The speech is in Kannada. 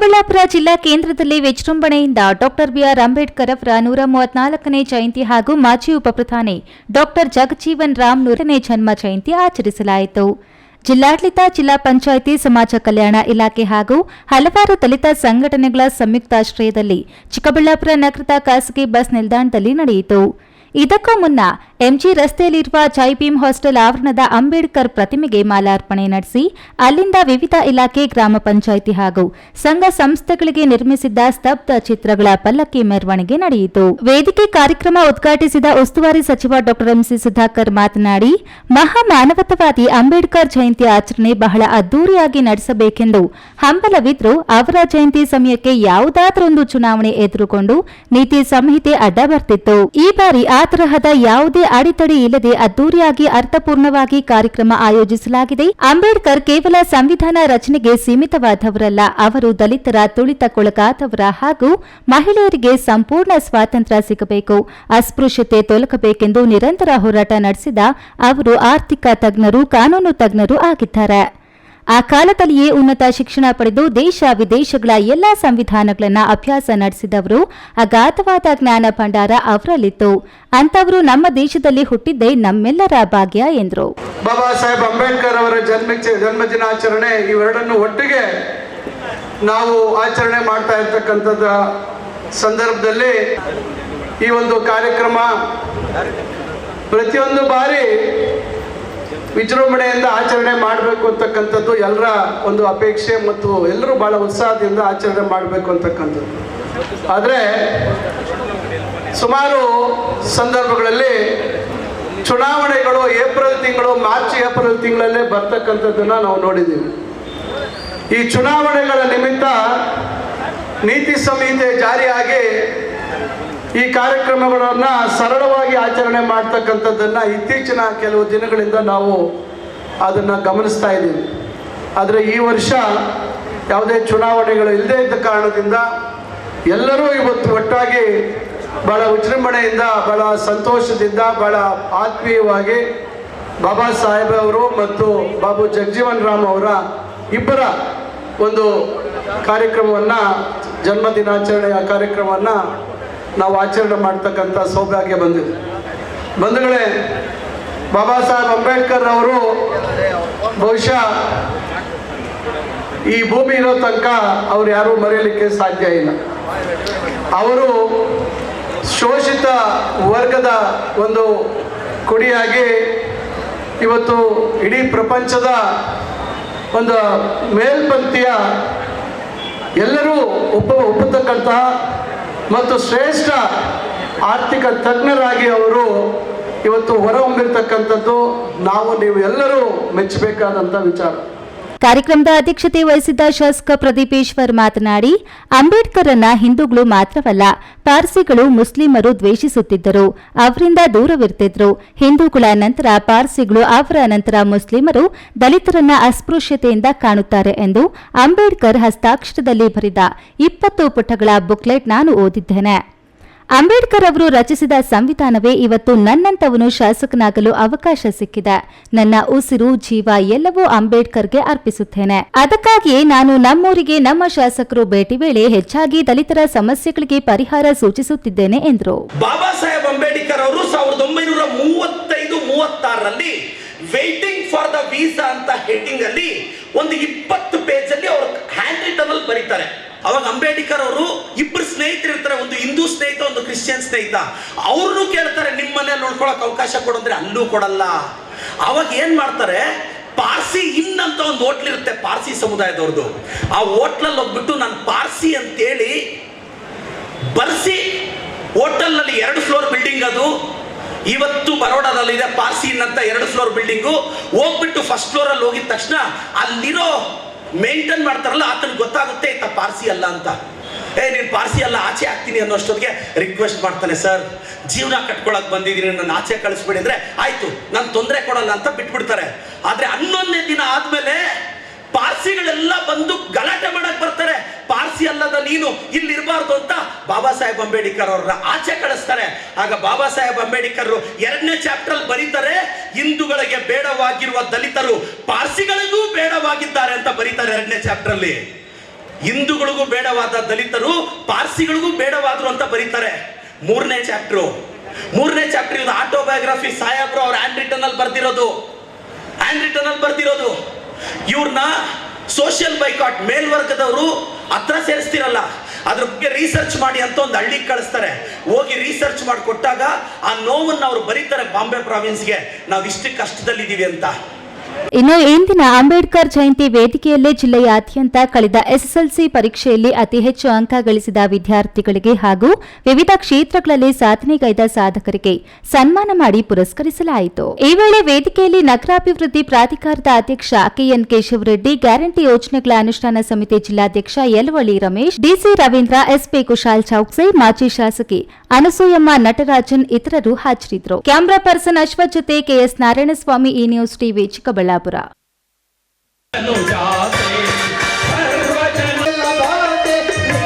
ಚಿಕ್ಕಬಳ್ಳಾಪುರ ಜಿಲ್ಲಾ ಕೇಂದ್ರದಲ್ಲಿ ವಿಜೃಂಭಣೆಯಿಂದ ಡಾಕ್ಟರ್ ಬಿಆರ್ ಅಂಬೇಡ್ಕರ್ ಅವರ ನೂರ ಮೂವತ್ನಾಲ್ಕನೇ ಜಯಂತಿ ಹಾಗೂ ಮಾಜಿ ಉಪಪ್ರಧಾನಿ ಡಾಕ್ಟರ್ ಜಗಜೀವನ್ ರಾಮ್ ನೂರನೇ ಜನ್ಮ ಜಯಂತಿ ಆಚರಿಸಲಾಯಿತು. ಜಿಲ್ಲಾಡಳಿತ, ಜಿಲ್ಲಾ ಪಂಚಾಯಿತಿ, ಸಮಾಜ ಕಲ್ಯಾಣ ಇಲಾಖೆ ಹಾಗೂ ಹಲವಾರು ದಲಿತ ಸಂಘಟನೆಗಳ ಸಂಯುಕ್ತಾಶ್ರಯದಲ್ಲಿ ಚಿಕ್ಕಬಳ್ಳಾಪುರ ನಗರದ ಖಾಸಗಿ ಬಸ್ ನಿಲ್ದಾಣದಲ್ಲಿ ನಡೆಯಿತು. ಇದಕ್ಕೂ ಮುನ್ನ ಎಂಜಿ ರಸ್ತೆಯಲ್ಲಿರುವ ಜೈಭೀಮ್ ಹಾಸ್ಟೆಲ್ ಆವರಣದ ಅಂಬೇಡ್ಕರ್ ಪ್ರತಿಮೆಗೆ ಮಾಲಾರ್ಪಣೆ ನಡೆಸಿ, ಅಲ್ಲಿಂದ ವಿವಿಧ ಇಲಾಖೆ, ಗ್ರಾಮ ಪಂಚಾಯಿತಿ ಹಾಗೂ ಸಂಘ ಸಂಸ್ಥೆಗಳಿಗೆ ನಿರ್ಮಿಸಿದ್ದ ಸ್ತಬ್ಧ ಚಿತ್ರಗಳ ಪಲ್ಲಕ್ಕಿ ಮೆರವಣಿಗೆ ನಡೆಯಿತು. ವೇದಿಕೆ ಕಾರ್ಯಕ್ರಮ ಉದ್ಘಾಟಿಸಿದ ಉಸ್ತುವಾರಿ ಸಚಿವ ಡಾ ಎಂಸಿ ಸುಧಾಕರ್ ಮಾತನಾಡಿ, ಮಹಾಮಾನವತವಾದಿ ಅಂಬೇಡ್ಕರ್ ಜಯಂತಿ ಆಚರಣೆ ಬಹಳ ಅದ್ದೂರಿಯಾಗಿ ನಡೆಸಬೇಕೆಂದು ಹಂಬಲವಿದ್ರು ಅವರ ಜಯಂತಿ ಸಮಯಕ್ಕೆ ಯಾವುದಾದರೊಂದು ಚುನಾವಣೆ ಎದುರುಕೊಂಡು ನೀತಿ ಸಂಹಿತೆ ಅಡ್ಡ ಬರ್ತಿತ್ತು ಈ ಬಾರಿ ತರಹದ ಯಾವುದೇ ಅಡೆತಡೆ ಇಲ್ಲದೆ ಅದ್ದೂರಿಯಾಗಿ ಅರ್ಥಪೂರ್ಣವಾಗಿ ಕಾರ್ಯಕ್ರಮ ಆಯೋಜಿಸಲಾಗಿದೆ. ಅಂಬೇಡ್ಕರ್ ಕೇವಲ ಸಂವಿಧಾನ ರಚನೆಗೆ ಸೀಮಿತವಾದವರಲ್ಲ, ಅವರು ದಲಿತರ ತುಳಿತಕ್ಕೊಳಗಾದವರ ಹಾಗೂ ಮಹಿಳೆಯರಿಗೆ ಸಂಪೂರ್ಣ ಸ್ವಾತಂತ್ರ್ಯ ಸಿಗಬೇಕು, ಅಸ್ಪೃಶ್ಯತೆ ತೊಲಕಬೇಕೆಂದು ನಿರಂತರ ಹೋರಾಟ ನಡೆಸಿದ ಅವರು ಆರ್ಥಿಕ ತಜ್ಞರು, ಕಾನೂನು ತಜ್ಞರು ಆಗಿದ್ದಾರೆ. ಆ ಕಾಲದಲ್ಲಿಯೇ ಉನ್ನತ ಶಿಕ್ಷಣ ಪಡೆದು ದೇಶ ವಿದೇಶಗಳ ಎಲ್ಲಾ ಸಂವಿಧಾನಗಳನ್ನ ಅಭ್ಯಾಸ ನಡೆಸಿದವರು, ಅಗಾಧವಾದ ಜ್ಞಾನ ಭಂಡಾರ ಅವರಲ್ಲಿತ್ತು. ಅಂತವರು ನಮ್ಮ ದೇಶದಲ್ಲಿ ಹುಟ್ಟಿದ್ದೇ ನಮ್ಮೆಲ್ಲರ ಭಾಗ್ಯ ಎಂದರು. ಬಾಬಾ ಸಾಹೇಬ್ ಅಂಬೇಡ್ಕರ್ ಅವರ ಜನ್ಮ ಜನ್ಮ ದಿನಾಚರಣೆ ಇವೆರಡನ್ನು ಒಟ್ಟಿಗೆ ನಾವು ಆಚರಣೆ ಮಾಡ್ತಾ ಇರ್ತಕ್ಕಂಥದ್ದ ಸಂದರ್ಭದಲ್ಲಿ ಈ ಒಂದು ಕಾರ್ಯಕ್ರಮ ಪ್ರತಿಯೊಂದು ಬಾರಿ ವಿಜೃಂಭಣೆಯಿಂದ ಆಚರಣೆ ಮಾಡಬೇಕು ಅಂತಕ್ಕಂಥದ್ದು ಎಲ್ಲರ ಒಂದು ಅಪೇಕ್ಷೆ ಮತ್ತು ಎಲ್ಲರೂ ಬಹಳ ಉತ್ಸಾಹದಿಂದ ಆಚರಣೆ ಮಾಡಬೇಕು ಅಂತಕ್ಕಂಥದ್ದು. ಆದರೆ ಸುಮಾರು ಸಂದರ್ಭಗಳಲ್ಲಿ ಚುನಾವಣೆಗಳು ಏಪ್ರಿಲ್ ತಿಂಗಳು, ಮಾರ್ಚ್, ಏಪ್ರಿಲ್ ತಿಂಗಳಲ್ಲೇ ಬರ್ತಕ್ಕಂಥದ್ದನ್ನು ನಾವು ನೋಡಿದ್ದೀವಿ. ಈ ಚುನಾವಣೆಗಳ ನಿಮಿತ್ತ ನೀತಿ ಸಂಹಿತೆ ಜಾರಿಯಾಗಿ ಈ ಕಾರ್ಯಕ್ರಮಗಳನ್ನು ಸರಳವಾಗಿ ಆಚರಣೆ ಮಾಡ್ತಕ್ಕಂಥದ್ದನ್ನು ಇತ್ತೀಚಿನ ಕೆಲವು ದಿನಗಳಿಂದ ನಾವು ಅದನ್ನು ಗಮನಿಸ್ತಾ ಇದ್ದೀವಿ. ಆದರೆ ಈ ವರ್ಷ ಯಾವುದೇ ಚುನಾವಣೆಗಳು ಇಲ್ಲದೇ ಇದ್ದ ಕಾರಣದಿಂದ ಎಲ್ಲರೂ ಇವತ್ತು ಒಟ್ಟಾಗಿ ಬಹಳ ವಿಜೃಂಭಣೆಯಿಂದ, ಬಹಳ ಸಂತೋಷದಿಂದ, ಬಹಳ ಆತ್ಮೀಯವಾಗಿ ಬಾಬಾ ಸಾಹೇಬ್ ಅವರು ಮತ್ತು ಬಾಬು ಜಗಜೀವನ್ ರಾಮ್ ಅವರ ಇಬ್ಬರ ಒಂದು ಕಾರ್ಯಕ್ರಮವನ್ನು ಜನ್ಮ ದಿನಾಚರಣೆಯ ಕಾರ್ಯಕ್ರಮವನ್ನು ನಾವು ಆಚರಣೆ ಮಾಡ್ತಕ್ಕಂಥ ಸೌಭಾಗ್ಯ ಬಂದಿದೆ. ಬಂಧುಗಳೇ, ಬಾಬಾ ಸಾಹೇಬ್ ಅಂಬೇಡ್ಕರ್ ಅವರು ಬಹುಶಃ ಈ ಭೂಮಿ ಇರೋ ತನಕ ಅವ್ರು ಯಾರೂ ಮರೆಯಲಿಕ್ಕೆ ಸಾಧ್ಯ ಇಲ್ಲ. ಅವರು ಶೋಷಿತ ವರ್ಗದ ಒಂದು ಕುಡಿಯಾಗಿ ಇವತ್ತು ಇಡೀ ಪ್ರಪಂಚದ ಒಂದು ಮೇಲ್ಪಂಕ್ತಿಯ ಎಲ್ಲರೂ ಒಪ್ಪ, ಒಪ್ಪತಕ್ಕಂತಹ ಮತ್ತು ಶ್ರೇಷ್ಠ ಆರ್ಥಿಕ ತಜ್ಞರಾಗಿ ಅವರು ಇವತ್ತು ಹೊರಹೊಮ್ಮಿರ್ತಕ್ಕಂಥದ್ದು ನಾವು ನೀವು ಎಲ್ಲರೂ ಮೆಚ್ಚಬೇಕಾದಂಥ ವಿಚಾರ. ಕಾರ್ಯಕ್ರಮದ ಅಧ್ಯಕ್ಷತೆ ವಹಿಸಿದ್ದ ಶಾಸಕ ಪ್ರದೀಪೇಶ್ವರ್ ಮಾತನಾಡಿ, ಅಂಬೇಡ್ಕರ್ನ ಹಿಂದೂಗಳು ಮಾತ್ರವಲ್ಲ, ಪಾರ್ಸಿಗಳು ಮುಸ್ಲಿಮರು ದ್ವೇಷಿಸುತ್ತಿದ್ದರು, ಅವರಿಂದ ದೂರವಿರ್ತಿದ್ರು. ಹಿಂದೂಗಳ ನಂತರ ಪಾರ್ಸಿಗಳು, ಅವರ ನಂತರ ಮುಸ್ಲಿಮರು ದಲಿತರನ್ನ ಅಸ್ಪೃಶ್ಯತೆಯಿಂದ ಕಾಣುತ್ತಾರೆ ಎಂದು ಅಂಬೇಡ್ಕರ್ ಹಸ್ತಾಕ್ಷರದಲ್ಲಿ ಬರೆದ ಇಪ್ಪತ್ತು ಪುಟಗಳ ಬುಕ್ಲೆಟ್ ನಾನು ಓದಿದ್ದೇನೆ. ಅಂಬೇಡ್ಕರ್ ಅವರು ರಚಿಸಿದ ಸಂವಿಧಾನವೇ ಇವತ್ತು ನನ್ನಂತವನು ಶಾಸಕನಾಗಲು ಅವಕಾಶ ಸಿಕ್ಕಿದೆ. ನನ್ನ ಉಸಿರು, ಜೀವ ಎಲ್ಲವೂ ಅಂಬೇಡ್ಕರ್ಗೆ ಅರ್ಪಿಸುತ್ತೇನೆ. ಅದಕ್ಕಾಗಿಯೇ ನಾನು ನಮ್ಮೂರಿಗೆ ನಮ್ಮ ಶಾಸಕರು ಭೇಟಿ ವೇಳೆ ಹೆಚ್ಚಾಗಿ ದಲಿತರ ಸಮಸ್ಯೆಗಳಿಗೆ ಪರಿಹಾರ ಸೂಚಿಸುತ್ತಿದ್ದೇನೆ ಎಂದರು. ಬಾಬಾ ಸಾಹೇಬ್ ಅಂಬೇಡ್ಕರ್ ಅವರು ಸಾವಿರದ ಒಂಬೈನೂರ ಮೂವತ್ತೈದು, ಮೂವತ್ತಾರರಲ್ಲಿ ವೇಟಿಂಗ್ ಫಾರ್ ದ ವೀಸಾ ಅಂತ ಹೆಡ್ಡಿಂಗ್ ಅಲ್ಲಿ ಒಂದು ಇಪ್ಪತ್ತು ಪೇಜ್ ಅಲ್ಲಿ ಅವರು ಹ್ಯಾಂಡ್ ರಿಟರ್ನ್ ಅಲ್ಲಿ ಬರೀತಾರೆ. ಅವಾಗ ಅಂಬೇಡ್ಕರ್ ಅವರು ಇಬ್ಬರು ಸ್ನೇಹಿತರು ಇರ್ತಾರೆ, ಒಂದು ಹಿಂದೂ ಸ್ನೇಹಿತ, ಒಂದು ಕ್ರಿಶ್ಚಿಯನ್ ಸ್ನೇಹಿತ. ಅವ್ರನ್ನೂ ಕೇಳ್ತಾರೆ ನಿಮ್ಮ ಮನೇಲಿ ನೋಡ್ಕೊಳಕ್ ಅವಕಾಶ ಕೊಡಂದ್ರೆ ಅಲ್ಲೂ ಕೊಡಲ್ಲ. ಅವಾಗ ಏನ್ ಮಾಡ್ತಾರೆ, ಪಾರ್ಸಿ ಇನ್ ಅಂತ ಒಂದು ಹೋಟ್ಲ್ ಇರುತ್ತೆ, ಪಾರ್ಸಿ ಸಮುದಾಯದವ್ರದ್ದು ಆ ಹೋಟ್ಲಲ್ಲಿ ಹೋಗ್ಬಿಟ್ಟು ನಾನು ಪಾರ್ಸಿ ಅಂತೇಳಿ ಬರ್ಸಿ, ಹೋಟೆಲ್ನಲ್ಲಿ ಎರಡು ಫ್ಲೋರ್ ಬಿಲ್ಡಿಂಗ್ ಅದು. ಇವತ್ತು ಬರೋಡಾದಲ್ಲಿದೆ ಪಾರ್ಸಿ ಇನ್ ಅಂತ ಎರಡು ಫ್ಲೋರ್ ಬಿಲ್ಡಿಂಗು. ಹೋಗ್ಬಿಟ್ಟು ಫಸ್ಟ್ ಫ್ಲೋರ್ ಅಲ್ಲಿ ಹೋಗಿದ ತಕ್ಷಣ ಅಲ್ಲಿರೋ ಮೇಂಟೈನ್ ಮಾಡ್ತಾರಲ್ಲ, ಆತನಿಗೆ ಗೊತ್ತಾಗುತ್ತೆ ಇತ್ತ ಪಾರ್ಸಿ ಅಲ್ಲ ಅಂತ. ಏ, ನೀನು ಪಾರ್ಸಿ ಅಲ್ಲ, ಆಚೆ ಹಾಕ್ತೀನಿ ಅನ್ನೋಷ್ಟೊತ್ತಿಗೆ ರಿಕ್ವೆಸ್ಟ್ ಮಾಡ್ತಾನೆ, ಸರ್, ಜೀವನ ಕಟ್ಕೊಳಕ್ ಬಂದಿದ್ದೀನಿ, ನನ್ನ ಆಚೆ ಕಳಿಸ್ಬೇಡಿ. ಅಂದ್ರೆ, ಆಯ್ತು, ನಾನು ತೊಂದರೆ ಕೊಡಲ್ಲ ಅಂತ ಬಿಟ್ಬಿಡ್ತಾರೆ. ಆದ್ರೆ ಹನ್ನೊಂದನೇ ದಿನ ಆದ್ಮೇಲೆ ಪಾರ್ಸಿಗಳೆಲ್ಲ ಬಂದು ಗಲಾಟೆ ಮಾಡಕ್ ಬರ್ತಾರೆ. ಪಾರ್ಸಿ ಅಲ್ಲದ ನೀನು ಇಲ್ಲಿ ಇರಬಾರ್ದು ಅಂತ ಬಾಬಾ ಸಾಹೇಬ್ ಅಂಬೇಡ್ಕರ್ ಅವ್ರನ್ನ ಆಚೆ ಕಳಿಸ್ತಾರೆ. ಆಗ ಬಾಬಾ ಸಾಹೇಬ್ ಅಂಬೇಡ್ಕರ್ ಎರಡನೇ ಚಾಪ್ಟರ್ ಅಲ್ಲಿ ಬರೀತಾರೆ ಹಿಂದೂಗಳಿಗೆ ಬೇಡವಾಗಿರುವ ದಲಿತರು ಪಾರ್ಸಿಗಳಿಗೂ ಬೇಡವಾಗಿದ್ದಾರೆ ಅಂತ ಬರೀತಾರೆ ಎರಡನೇ ಚಾಪ್ಟರ್ ಅಲ್ಲಿ ಹಿಂದೂಗಳಿಗೂ ಬೇಡವಾದ ದಲಿತರು ಪಾರ್ಸಿಗಳಿಗೂ ಬೇಡವಾದ್ರು ಅಂತ ಬರೀತಾರೆ. ಮೂರನೇ ಚಾಪ್ಟರ್. ಮೂರನೇ ಚಾಪ್ಟರ್ ಇದು ಆಟೋಬಯೋಗ್ರಫಿ ಸಾಹೇಬ್ರು ಅವ್ರ ಹ್ಯಾಂಡ್ ರಿಟರ್ನ್ ಅಲ್ಲಿ ಬರ್ದಿರೋದು. ಹ್ಯಾಂಡ್ ರಿಟರ್ನ್ ಅಲ್ಲಿ ಬರ್ದಿರೋದು. ಇವ್ರನ್ನ ಸೋಷಿಯಲ್ ಬೈಕಾಟ್ ಮೇಲ್ವರ್ಗದವರು ಹತ್ರ ಸೇರಿಸ್ತಿರಲ್ಲ. ಅದ್ರ ಬಗ್ಗೆ ರಿಸರ್ಚ್ ಮಾಡಿ ಅಂತ ಒಂದು ಹಳ್ಳಿಗೆ ಕಳಿಸ್ತಾರೆ. ಹೋಗಿ ರಿಸರ್ಚ್ ಮಾಡಿ ಕೊಟ್ಟಾಗ ಆ ನೋವನ್ನು ಅವರು ಬರೀತಾರೆ ಬಾಂಬೆ ಪ್ರಾವಿನ್ಸ್ಗೆ ನಾವು ಇಷ್ಟು ಕಷ್ಟದಲ್ಲಿದ್ದೀವಿ ಅಂತ. ಇನ್ನು ಇಂದಿನ ಅಂಬೇಡ್ಕರ್ ಜಯಂತಿ ವೇದಿಕೆಯಲ್ಲೇ ಜಿಲ್ಲೆಯಾದ್ಯಂತ ಕಳೆದ ಎಸ್ಎಸ್ಎಲ್ಸಿ ಪರೀಕ್ಷೆಯಲ್ಲಿ ಅತಿ ಹೆಚ್ಚು ಅಂಕ ಗಳಿಸಿದ ವಿದ್ಯಾರ್ಥಿಗಳಿಗೆ ಹಾಗೂ ವಿವಿಧ ಕ್ಷೇತ್ರಗಳಲ್ಲಿ ಸಾಧನೆಗೈದ ಸಾಧಕರಿಗೆ ಸನ್ಮಾನ ಮಾಡಿ ಪುರಸ್ಕರಿಸಲಾಯಿತು. ಈ ವೇಳೆ ವೇದಿಕೆಯಲ್ಲಿ ನಗರಾಭಿವೃದ್ಧಿ ಪ್ರಾಧಿಕಾರದ ಅಧ್ಯಕ್ಷ ಕೆಎನ್ ಕೇಶವರೆಡ್ಡಿ, ಗ್ಯಾರಂಟಿ ಯೋಜನೆಗಳ ಅನುಷ್ಠಾನ ಸಮಿತಿ ಜಿಲ್ಲಾಧ್ಯಕ್ಷ ಯಲವಳ್ಳಿ ರಮೇಶ್, ಡಿಸಿ ರವೀಂದ್ರ, ಎಸ್ಪಿ ಕುಶಾಲ್ ಚೌಕ್ಸೆ, ಮಾಜಿ ಶಾಸಕಿ ಅನಸೂಯಮ್ಮ, ನಟರಾಜನ್ ಇತರರು ಹಾಜರಿದ್ದರು. ಕ್ಯಾಮರಾ ಪರ್ಸನ್ ಅಶ್ವಥ್ ಜೊತೆ ಕೆಎಸ್ ನಾರಾಯಣಸ್ವಾಮಿ, ಈ ನ್ಯೂಸ್ ಟಿವಿ ಚಿಕ್ಕಬಳ್ಳಾಪುರ. ಚಿಕ್ಕಬಳ್ಳಾಪುರ